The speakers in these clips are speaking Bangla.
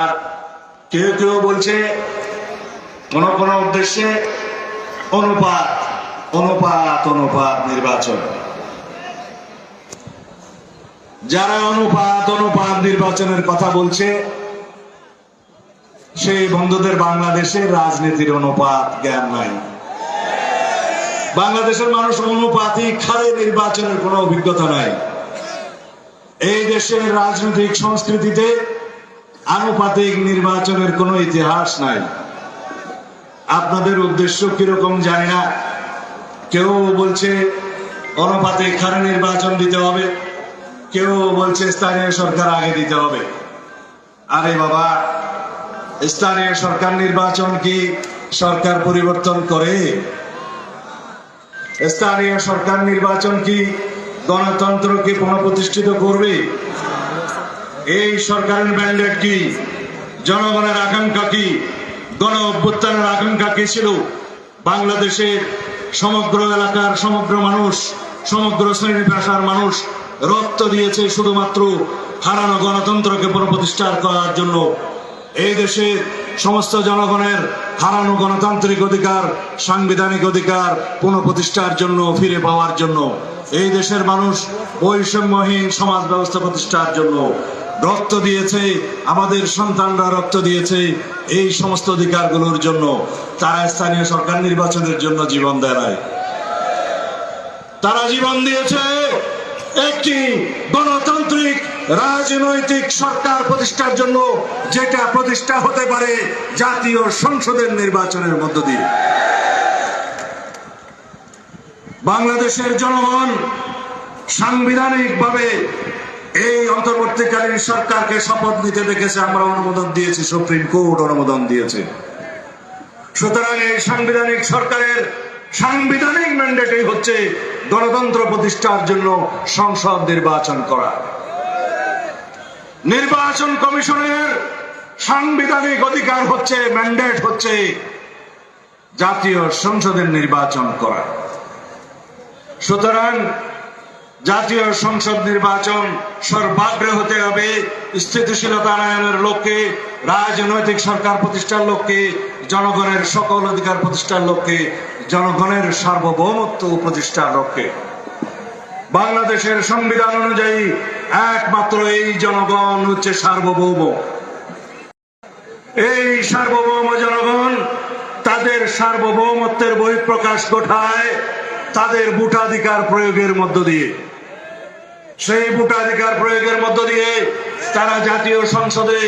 আর কেউ কেউ বলছে, কোন কোন উদ্দেশ্যে অনুপাত অনুপাত অনুপাত নির্বাচন। যারা অনুপাত অনুপাত নির্বাচনের কথা বলছে, সেই বন্ধুদের বাংলাদেশে রাজনীতির অনুপাত জ্ঞান নাই। বাংলাদেশের মানুষ অনুপাতিক হারে নির্বাচনের কোনো অভিজ্ঞতা নাই। এই দেশের রাজনৈতিক সংস্কৃতিতে আনুপাতিক নির্বাচনের কোনো ইতিহাস নাই। আপনাদের উদ্দেশ্য কীরকম জানি না। কেউ বলছে অনুপাতিক হারে নির্বাচন দিতে হবে। কেউ বলছে স্থানীয় সরকার আগে দিতে হবে। আরে বাবা, স্থানীয় সরকার নির্বাচন কি সরকার পরিবর্তন করে? স্থানীয় সরকার নির্বাচন কি গণতন্ত্রকে পুনঃপ্রতিষ্ঠিত করবে? এই সরকারের ম্যান্ডেট কি? জনগণের আকাঙ্ক্ষা কি? গণ অভ্যুত্থানের আকাঙ্ক্ষা কি ছিল? বাংলাদেশের সমগ্র এলাকার সমগ্র মানুষ, সমগ্র শ্রেণি পেশার মানুষ রক্ত দিয়েছে শুধুমাত্র হারানো গণতন্ত্রকে পুনঃপ্রতিষ্ঠার করার জন্য। এই দেশের সমস্ত জনগণের হারানো গণতান্ত্রিক অধিকার, সাংবিধানিক অধিকার পুনঃপ্রতিষ্ঠার জন্য, ফিরে পাওয়ার জন্য। এই দেশের মানুষ বৈষম্যহীন সমাজ ব্যবস্থা প্রতিষ্ঠার জন্য। রক্ত দিয়েছে, আমাদের সন্তানরা রক্ত দিয়েছে এই সমস্ত অধিকারগুলোর জন্য তারা স্থানীয় সরকার নির্বাচনের জন্য জীবন দেয়। তারা জীবন দিয়েছে একটি গণতান্ত্রিক, রাজনৈতিক সরকার প্রতিষ্ঠার জন্য, যেটা প্রতিষ্ঠা হতে পারে জাতীয় সংসদের নির্বাচনের মধ্য দিয়ে বাংলাদেশের জনগণ সাংবিধানিকভাবে এই অন্তর্বর্তীকালীন সরকারকে শপথ নিতে দেখেছে, আমরা অনুমোদন দিয়েছি, সুপ্রিম কোর্ট অনুমোদন দিয়েছে। সুতরাং এই সাংবিধানিক সরকারের সাংবিধানিক ম্যান্ডেটই হচ্ছে গণতন্ত্র প্রতিষ্ঠার জন্য সংসদ নির্বাচন করা। নির্বাচন কমিশনের সাংবিধানিক অধিকার হচ্ছে ম্যান্ডেট হচ্ছে জাতীয় সংসদের নির্বাচন করা। সুতরাং জাতীয় সংসদ নির্বাচন সর্বাগ্রে হতে হবে। স্থিতিশীলতা আনয়নের লক্ষ্যে, রাজনৈতিক সরকার প্রতিষ্ঠার লক্ষ্যে, জনগণের সকল অধিকার প্রতিষ্ঠার লক্ষ্যে, জনগণের সার্বভৌমত্ব প্রতিষ্ঠার লক্ষ্যে। বাংলাদেশের সংবিধান অনুযায়ী একমাত্র এই জনগণ হচ্ছে সার্বভৌম। এই সার্বভৌম জনগণ তাদের সার্বভৌমত্বের বহিঃপ্রকাশ ঘটায়, তাদের ভোটাধিকার প্রয়োগের মধ্য দিয়ে। সেই ভোটাধিকার প্রয়োগের মধ্য দিয়ে তারা জাতীয় সংসদে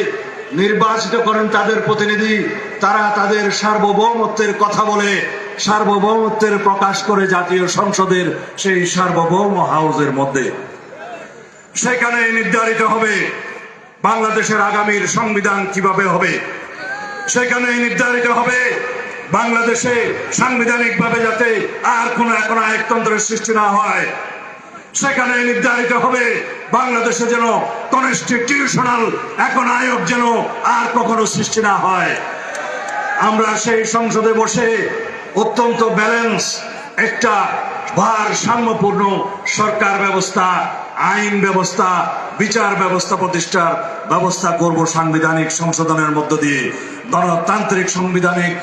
নির্বাচিত করেন তাদের প্রতিনিধি। তারা তাদের সার্বভৌমত্বের কথা বলে, সার্বভৌমত্বের প্রকাশ করে জাতীয় সংসদের সেই সার্বভৌম হাউসের মধ্যে। সেখানে নির্ধারিত হবে বাংলাদেশের আগামীর সংবিধান কীভাবে হবে। সেখানে নির্ধারিত হবে বাংলাদেশে সাংবিধানিক ভাবে যাতে আর কোন এখন আয়কতন্ত্রের সৃষ্টি না হয়। সেখানে নির্ধারিত হবে। বাংলাদেশে যেন কনস্টিটিউশনাল এখন আয়োগ যেন আর কখনো সৃষ্টি না হয়। আমরা সেই সংসদে বসে অত্যন্ত ব্যালেন্স একটা ভারসাম্যপূর্ণ সরকার ব্যবস্থা, আইন ব্যবস্থা, বিচার ব্যবস্থা, প্রতিষ্ঠার ব্যবস্থা করব সাংবিধানিক সংশোধনের মধ্য দিয়ে। গণতান্ত্রিক সাংবিধানিক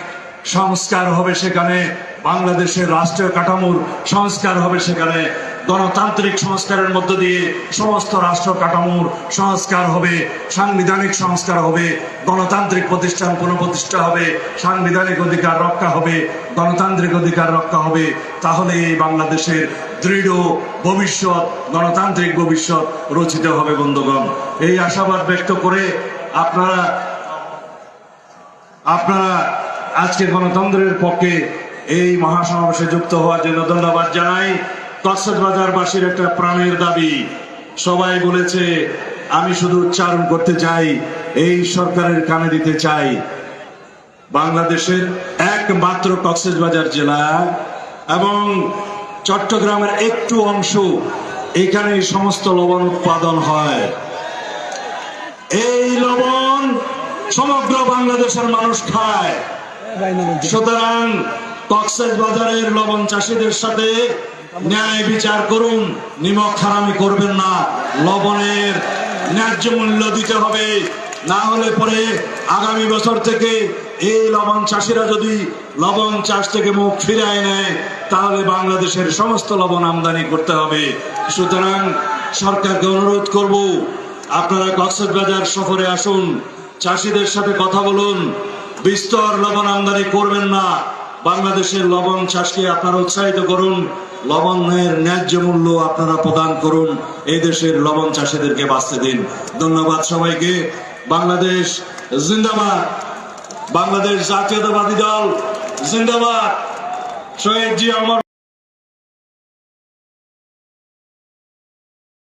সংস্কার হবে সেখানে। বাংলাদেশের রাষ্ট্রীয় কাঠামোর সংস্কার হবে সেখানে। গণতান্ত্রিক সংস্কারের মধ্য দিয়ে সমস্ত রাষ্ট্র কাঠামোর সংস্কার হবে, সাংবিধানিক সংস্কার হবে, গণতান্ত্রিক প্রতিষ্ঠান পুনঃপ্রতিষ্ঠা হবে, সাংবিধানিক অধিকার রক্ষা হবে, গণতান্ত্রিক অধিকার রক্ষা হবে, তাহলে এই বাংলাদেশের দৃঢ় ভবিষ্যৎ, গণতান্ত্রিক ভবিষ্যৎ রচিত হবে, বন্ধুগণ। এই আশাবাদ ব্যক্ত করে আপনারা আপনারা আজকে গণতন্ত্রের পক্ষে এই মহাসমাবেশে যুক্ত হওয়ার জন্য ধন্যবাদ জানাই। কক্সবাজারবাসীর একটা প্রাণের দাবি। সবাই বলেছে, আমি শুধু উচ্চারণ করতে চাই, এই সরকারের কানে দিতে চাই। বাংলাদেশের একমাত্র কক্সবাজার জেলা এবং চট্টগ্রামের একটু অংশ এখানে সমস্ত লবণ উৎপাদন হয়। এই লবণ সমগ্র বাংলাদেশের মানুষ খায়। সুতরাং কক্সেস বাজারের লবণ চাষীদের সাথে ন্যায় বিচার করুন, নিমক হারামি করবেন না, লবণের ন্যায্য মূল্য দিতে হবে। না হলে পরে আগামী বছর থেকে এই লবণ চাষিরা যদি লবণ চাষ থেকে মুখ ফিরায় নেয়, তাহলে বাংলাদেশের সমস্ত লবণ আমদানি করতে হবে। সুতরাং সরকারকে অনুরোধ করব, আপনারা কক্সবাজার সফরে আসুন, চাষিদের সাথে কথা বলুন, বিস্তর লবণ আমদানি করবেন না। বাংলাদেশের লবণ চাষকে আপনারা উৎসাহিত করুন লবণের ন্যায্য মূল্য আপনারা প্রদান করুন। এই দেশের লবণ চাষিদেরকে বাঁচতে দিন। ধন্যবাদ সবাইকে। বাংলাদেশ জিন্দাবাদ। বাংলাদেশ জাতীয়তাবাদী দল জিন্দাবাদ। শহীদ জি অমর